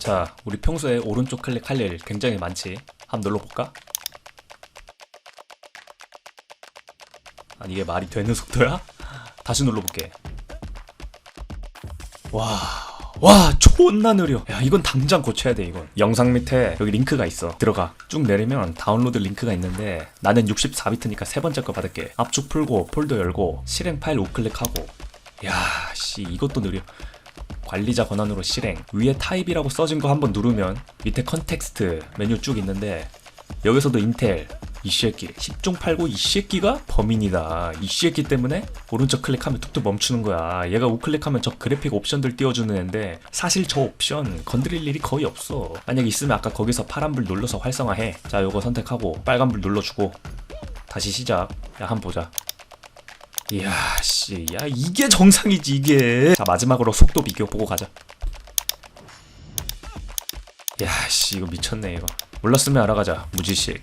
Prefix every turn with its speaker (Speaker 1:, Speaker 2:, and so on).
Speaker 1: 자, 우리 평소에 오른쪽 클릭할 일 굉장히 많지. 한번 눌러볼까? 아니 이게 말이 되는 속도야? 다시 눌러볼게. 와, 와, 존나 느려. 야, 이건 당장 고쳐야 돼, 이건. 영상 밑에 여기 링크가 있어. 들어가. 쭉 내리면 다운로드 링크가 있는데 나는 64비트니까 세 번째 거 받을게. 압축 풀고 폴더 열고 실행 파일 우클릭하고. 야, 씨, 이것도 느려. 관리자 권한으로 실행. 위에 타입이라고 써진 거 한번 누르면 밑에 컨텍스트 메뉴 쭉 있는데 여기서도 인텔 이 새끼. 10중 8구 이 새끼가 범인이다. 이 새끼 때문에 오른쪽 클릭하면 툭툭 멈추는 거야. 얘가 우클릭하면 저 그래픽 옵션들 띄워주는 애인데 사실 저 옵션 건드릴 일이 거의 없어. 만약 있으면 아까 거기서 파란불 눌러서 활성화해. 자 요거 선택하고 빨간불 눌러주고. 다시 시작. 야 한번 보자 이야 씨, 야 이게 정상이지 이게. 자 마지막으로 속도 비교 보고 가자. 야 씨, 이거 미쳤네 이거. 몰랐으면 알아가자 무지식.